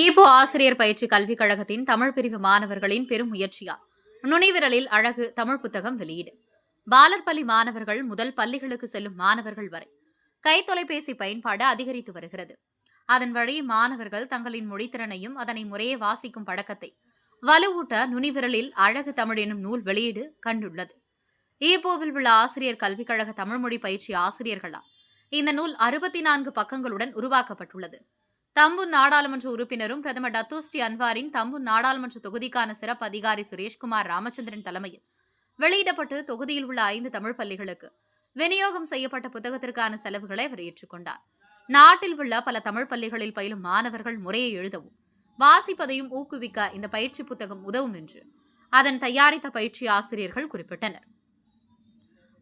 ஈபோ ஆசிரியர் பயிற்சி கல்விக் கழகத்தின் தமிழ் பிரிவு மாணவர்களின் பெரும் முயற்சியா நுனிவிரலில் அழகு தமிழ் புத்தகம் வெளியீடு. பாலர் பள்ளி மாணவர்கள் முதல் பள்ளிகளுக்கு செல்லும் மாணவர்கள் வரை கை தொலைபேசி பயன்பாடு அதிகரித்து வருகிறது. அதன் வழி மாணவர்கள் தங்களின் மொழித்திறனையும் அதனை முறையே வாசிக்கும் பழக்கத்தை வலுவூட்ட நுனிவிரலில் அழகு தமிழ் எனும் நூல் வெளியீடு கண்டுள்ளது. ஈபோவில் உள்ள ஆசிரியர் கல்விக் கழக தமிழ்மொழி பயிற்சி ஆசிரியர்களால் இந்த நூல் அறுபத்தி நான்கு பக்கங்களுடன் உருவாக்கப்பட்டுள்ளது. தம்பு நாடாளுமன்ற உறுப்பினரும் பிரதமர் டத்தோஸ்ரீ அன்வாரின் தம்பு நாடாளுமன்ற தொகுதிக்கான சிறப்பு அதிகாரி சுரேஷ்குமார் ராமச்சந்திரன் தலைமையில் வெளியிடப்பட்டு தொகுதியில் உள்ள ஐந்து தமிழ் பள்ளிகளுக்கு விநியோகம் செய்யப்பட்ட புத்தகத்திற்கான செலவுகளை அவர் ஏற்றுக்கொண்டார். நாட்டில் உள்ள பல தமிழ் பள்ளிகளில் பயிலும் மாணவர்கள் முறையை எழுதவும் வாசிப்பதையும் ஊக்குவிக்க இந்த பயிற்சி புத்தகம் உதவும் என்று அதன் தயாரித்த பயிற்சி ஆசிரியர்கள் குறிப்பிட்டனர்.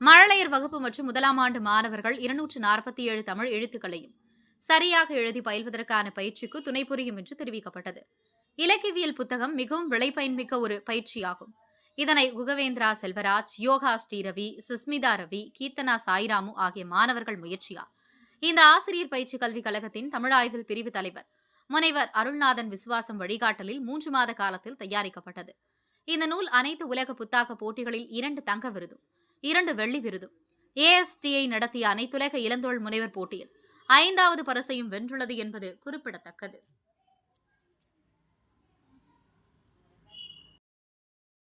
மழலையர் வகுப்பு மற்றும் முதலாம் ஆண்டு மாணவர்கள் இருநூற்று நாற்பத்தி ஏழு தமிழ் எழுத்துக்களையும் சரியாக எழுதி பயில்வதற்கான பயிற்சிக்கு துணை புரியும் என்று தெரிவிக்கப்பட்டது. இலக்கியவியல் புத்தகம் மிகவும் விளைபயன்மிக்க ஒரு பயிற்சியாகும். இதனை குகவேந்திரா செல்வராஜ் யோகா ஸ்ரீரவி சுஸ்மிதா ரவி கீர்த்தனா சாய்ராமு ஆகிய மாணவர்கள் முயற்சியா இந்த ஆசிரியர் பயிற்சி கல்விக் கழகத்தின் தமிழாய்வில் பிரிவு தலைவர் முனைவர் அருள்நாதன் விசுவாசம் வழிகாட்டலில் மூன்று மாத காலத்தில் தயாரிக்கப்பட்டது. இந்த நூல் அனைத்து உலக புத்தாக்க போட்டிகளில் இரண்டு தங்க விருதும் இரண்டு வெள்ளி விருதும் ஏஎஸ்டிஐ நடத்திய அனைத்துலக இளந்தோள் முனைவர் போட்டியில் ஐந்தாவது பரிசையும் வென்றுள்ளது என்பது குறிப்பிடத்தக்கது.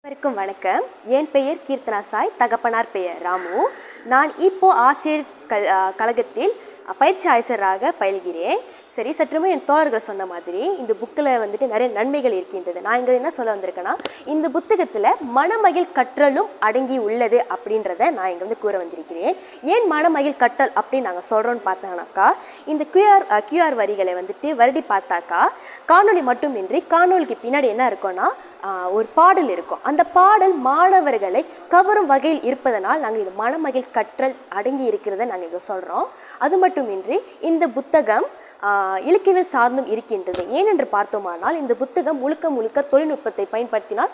அனைவருக்கும் வணக்கம். என் பெயர் கீர்த்தனா சாய் தகப்பனார் பெயர் ராமு. நான் இப்போ ஆசிரியர் கல் கழகத்தில் பயிற்சி ஆசிரியராக பயில்கிறேன். சரி சற்றுமே என் தோழர்கள் சொன்ன மாதிரி இந்த புக்கில் வந்துட்டு நிறைய நன்மைகள் இருக்கின்றது. நான் இங்கே என்ன சொல்ல வந்திருக்கேன்னா இந்த புத்தகத்தில் மணமகிழ் கற்றலும் அடங்கி உள்ளது அப்படின்றத நான் இங்கே வந்து கூற வந்திருக்கிறேன். ஏன் மணமகிழ் கற்றல் அப்படின்னு நாங்கள் சொல்கிறோன்னு பார்த்தோம்னாக்கா இந்த கியூஆர் கியூஆர் வரிகளை வந்துட்டு வருடி பார்த்தாக்கா காணொளி மட்டுமின்றி காணொளிக்கு பின்னாடி என்ன இருக்கும்னா ஒரு பாடல் இருக்கும். அந்த பாடல் மாணவர்களை கவரும் வகையில் இருப்பதனால் நாங்கள் இது மணமகிழ் கற்றல் அடங்கி இருக்கிறத நாங்கள் இங்கே சொல்கிறோம் அது மட்டுமின்றி இந்த புத்தகம் ஆஹ் இலக்கியவியல் சார்ந்தும் இருக்கின்றது. ஏனென்று பார்த்தோமானால் இந்த புத்தகம் முழுக்க முழுக்க தொழில்நுட்பத்தை பயன்படுத்தினால்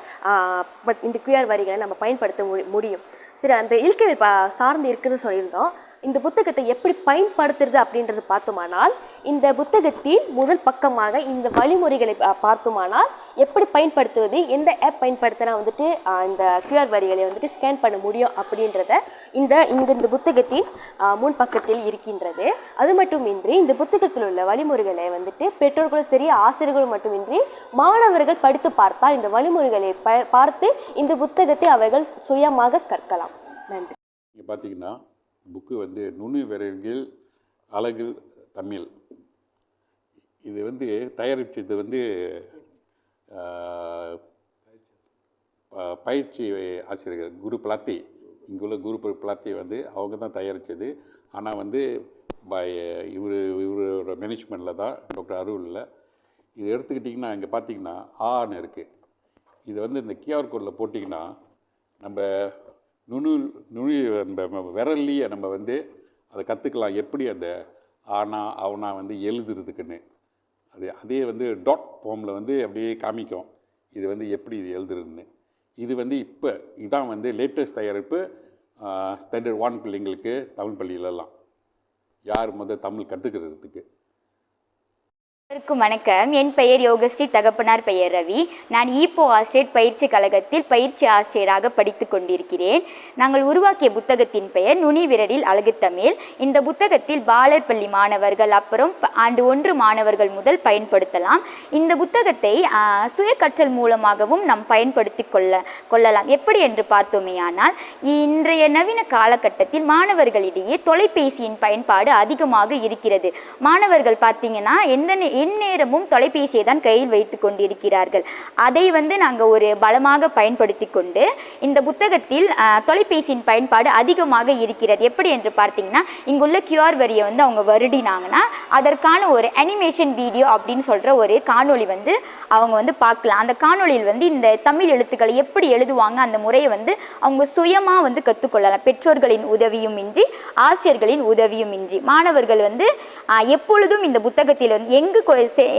பட் இந்த கியூஆர் வரிகளை நம்ம பயன்படுத்த மு- முடியும். சரி அந்த இலக்கியவியல் சார்ந்து இருக்குன்னு சொல்லியிருந்தோம். இந்த புத்தகத்தை எப்படி பயன்படுத்துறது அப்படின்றது பார்த்தோமானால் இந்த புத்தகத்தின் முதல் பக்கமாக இந்த வழிமுறைகளை பார்த்தோமானால் எப்படி பயன்படுத்துவது எந்த ஆப் பயன்படுத்தினா வந்துட்டு இந்த கியூஆர் வரிகளை வந்துட்டு ஸ்கேன் பண்ண முடியும் அப்படின்றத இந்த இங்கே இந்த புத்தகத்தின் முன் பக்கத்தில் இருக்கின்றது. அது மட்டுமின்றி இந்த புத்தகத்தில் உள்ள வழிமுறைகளை வந்துட்டு பெற்றோர்களும் சரி ஆசிரியர்களும் மட்டுமின்றி மாணவர்கள் படித்து பார்த்தால் இந்த வழிமுறைகளை ப- பார்த்து இந்த புத்தகத்தை அவர்கள் சுயமாக கற்கலாம். நன்றி. இங்கே பார்த்தீங்கன்னா புக்கு வந்து நுண்ணு விரல்கள் அழகு தமிழ். இது வந்து தயாரித்தது வந்து ப- பயிற்சி ஆசிரியர்கள் குரு பிளாத்தி. இங்குள்ள குரு பிளாத்தி வந்து அவங்க தான் தயாரித்தது ஆனால் வந்து பை இவர் இவரோட மேனேஜ்மெண்ட்டில் தான் டாக்டர் அருளில் இது எடுத்துக்கிட்டிங்கன்னா இங்கே பார்த்தீங்கன்னா ஆன்னு இருக்குது இது வந்து இந்த கியூஆர் கோடில் போட்டிங்கன்னா நம்ம நுணு நுணு நம்ம விரல்லையே நம்ம வந்து அதை கற்றுக்கலாம் எப்படி அந்த ஆனா அவனா வந்து எழுதுறதுக்குன்னு. அது அதே வந்து டாட் ஃபார்மில் வந்து அப்படியே காமிக்கும். இது வந்து எப்படி இது எழுதுறதுன்னு. இது வந்து இப்போ இதான் வந்து லேட்டஸ்ட் தயாரிப்பு ஸ்டாண்டர்ட் ஒன் பிள்ளைங்களுக்கு தமிழ் பள்ளியிலலாம். யார் முதல் தமிழ் கற்றுக்கிறதுக்கு அனைவருக்கும் வணக்கம். என் பெயர் யோகஸ்ரீ தகப்பனார் பெயர் ரவி. நான் ஈப்போ ஆசிரியர் பயிற்சி கழகத்தில் பயிற்சி ஆசிரியராக படித்து கொண்டிருக்கிறேன். நாங்கள் உருவாக்கிய புத்தகத்தின் பெயர் நுனி விரலில் அழகு தமிழ். இந்த புத்தகத்தில் பாலர் பள்ளி மாணவர்கள் அப்புறம் ஆண்டு ஒன்று மாணவர்கள் முதல் பயன்படுத்தலாம். இந்த புத்தகத்தை சுய கற்றல் மூலமாகவும் நாம் பயன்படுத்தி கொள்ள கொள்ளலாம். எப்படி என்று பார்த்தோமேயானால் இன்றைய நவீன காலகட்டத்தில் மாணவர்களிடையே தொலைபேசியின் பயன்பாடு அதிகமாக இருக்கிறது. மாணவர்கள் பார்த்தீங்கன்னா எந்த இந்நேரமும் எந்நேரமும் தொலைபேசியை தான் கையில் வைத்து கொண்டிருக்கிறார்கள். அதை வந்து நாங்கள் ஒரு பலமாக பயன்படுத்தி கொண்டு இந்த புத்தகத்தில் தொலைபேசியின் பயன்பாடு அதிகமாக இருக்கிறது. எப்படி என்று பார்த்தீங்கன்னா இங்குள்ள கியூஆர் வரியை வந்து அவங்க வருடினாங்கன்னா அதற்கான ஒரு அனிமேஷன் வீடியோ அப்படின்னு சொல்கிற ஒரு காணொளி வந்து அவங்க வந்து பார்க்கலாம். அந்த காணொளியில் வந்து இந்த தமிழ் எழுத்துக்களை எப்படி எழுதுவாங்க அந்த முறையை வந்து அவங்க சுயமாக வந்து கற்றுக்கொள்ளலாம். பெற்றோர்களின் உதவியும் இன்றி ஆசிரியர்களின் உதவியும் இன்றி. மாணவர்கள் வந்து எப்பொழுதும் இந்த புத்தகத்தில் வந்து எங்கு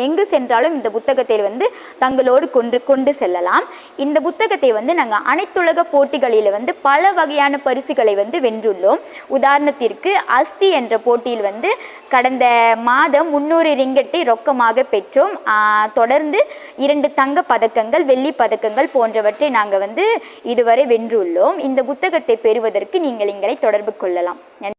எங்கு சென்றாலும் இந்த புத்தகத்தை வந்து தங்களோடு கொண்டு கொண்டு செல்லலாம். இந்த புத்தகத்தை வந்து நாங்கள் அனைத்துலக போட்டிகளில் வந்து பல வகையான பரிசுகளை வந்து வென்றுள்ளோம். உதாரணத்திற்கு அஸ்தி என்ற போட்டியில் வந்து கடந்த மாதம் முன்னூறு ரிங்கெட்டை ரொக்கமாக பெற்றோம். தொடர்ந்து இரண்டு தங்க பதக்கங்கள் வெள்ளி பதக்கங்கள் போன்றவற்றை நாங்கள் வந்து இதுவரை வென்றுள்ளோம். இந்த புத்தகத்தை பெறுவதற்கு நீங்கள் எங்களை தொடர்பு கொள்ளலாம். நன்றி.